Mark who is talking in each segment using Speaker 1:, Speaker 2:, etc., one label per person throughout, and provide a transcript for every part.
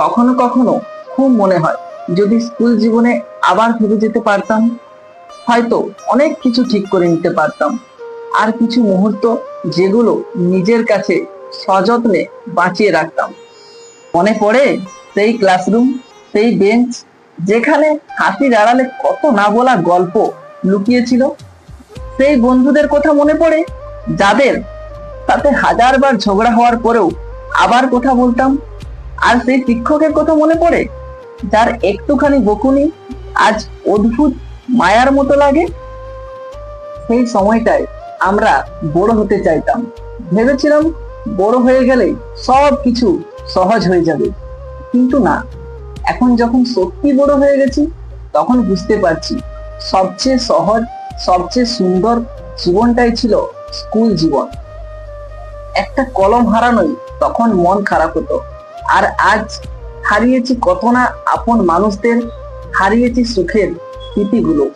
Speaker 1: কখনো কখনো খুব মনে হয়, যদি স্কুল জীবনে আবার ফিরে যেতে পারতাম, হয়তো অনেক কিছু ঠিক করে নিতে পারতাম। আর কিছু মুহূর্ত যেগুলো নিজের কাছে সযত্নে বাঁচিয়ে রাখতাম। মনে পড়ে সেই ক্লাসরুম, সেই বেঞ্চ, যেখানে হাসির আড়ালে কত না বলা গল্প লুকিয়েছিল। সেই বন্ধুদের কথা মনে পড়ে, যাদের সাথে হাজারবার ঝগড়া হওয়ার পরেও আবার কথা বলতাম আর সেই শিক্ষকের কথা মনে পড়ে? যার একটুখানি বকুনি আজ অদ্ভুত মায়ার মতো লাগে? সেই সময়টায় আমরা বড় হতে চাইতাম। ভেবেছিলাম বড় হয়ে গেলে সব কিছু সহজ হয়ে যাবে। কিন্তু না, এখন যখন সত্যি বড় হয়ে গেছি, তখন বুঝতে পারছি সবচেয়ে সহজ, সবচেয়ে সুন্দর জীবনটাই ছিল স্কুল জীবন। একটা কলম হারানোই তখন মন খারাপ হতো। আর আজ হারিয়েছি কত না আপন মানুষদের, হারিয়েছি সুখের স্মৃতিগুলো।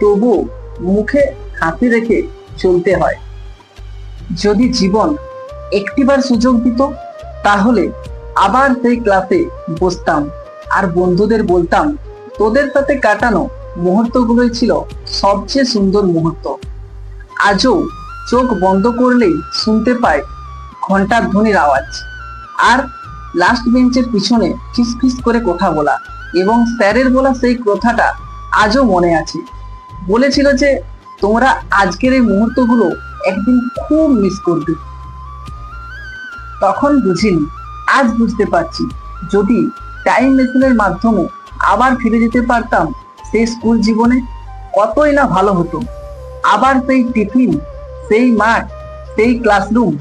Speaker 1: তবু মুখে হাসি রেখে চলতে হয়। যদি জীবন একটিবার সুযোগ দিত, তাহলে আবার সেই ক্লাসে বসতাম আর বন্ধুদের বলতাম, তোদের সাথে কাটানো মুহূর্তগুলোই ছিল সবচেয়ে সুন্দর মুহূর্ত। আজও চোখ বন্ধ করলেই শুনতে পায় ঘণ্টার ধ্বনির আওয়াজ। আর লাস্ট বেঞ্চের পিছনে ফিস করে কথা বলা এবং স্যারের বলা সেই কথাটা আজও মনে আছে। বলেছিল যে, তোমরা আজকের এই মুহূর্তগুলো একদিন খুব মিস করবে। তখন বুঝিনি, আজ বুঝতে পারছি, যদি টাইম মেশিনের মাধ্যমে আবার ফিরে যেতে পারতাম সেই স্কুল জীবনে কতই না ভালো হতো। আবার সেই টিফিন সেই মাঠ, সেই ক্লাসরুম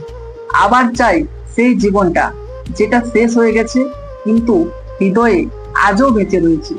Speaker 1: আবার চাই সেই জীবনটা। যেটা শেষ হয়ে গেছে কিন্তু হৃদয়ে আজও বেঁচে রয়েছে।